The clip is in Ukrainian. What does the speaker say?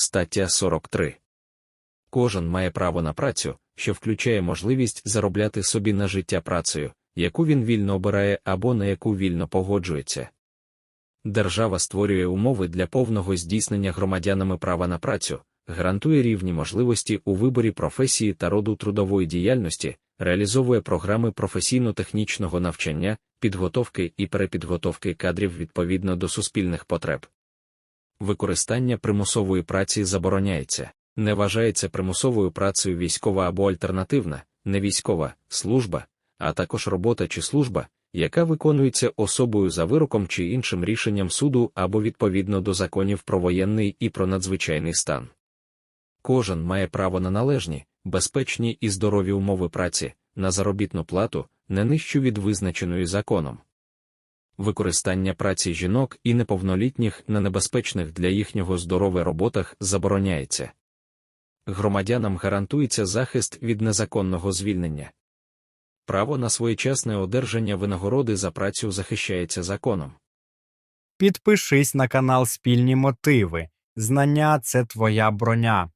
стаття 43. Кожен має право на працю, що включає можливість заробляти собі на життя працею, яку він вільно обирає або на яку вільно погоджується. Держава створює умови для повного здійснення громадянами права на працю, гарантує рівні можливості у виборі професії та роду трудової діяльності, реалізовує програми професійно-технічного навчання, підготовки і перепідготовки кадрів відповідно до суспільних потреб. Використання примусової праці забороняється, не вважається примусовою працею військова або альтернативна, невійськова служба, а також робота чи служба, яка виконується особою за вироком чи іншим рішенням суду або відповідно до законів про воєнний і про надзвичайний стан. Кожен має право на належні, безпечні і здорові умови праці, на заробітну плату, не нижчу від визначеної законом. Використання праці жінок і неповнолітніх на небезпечних для їхнього здоров'я роботах забороняється. Громадянам гарантується захист від незаконного звільнення. Право на своєчасне одержання винагороди за працю захищається законом. Підпишись на канал Спільні мотиви. Знання це твоя броня.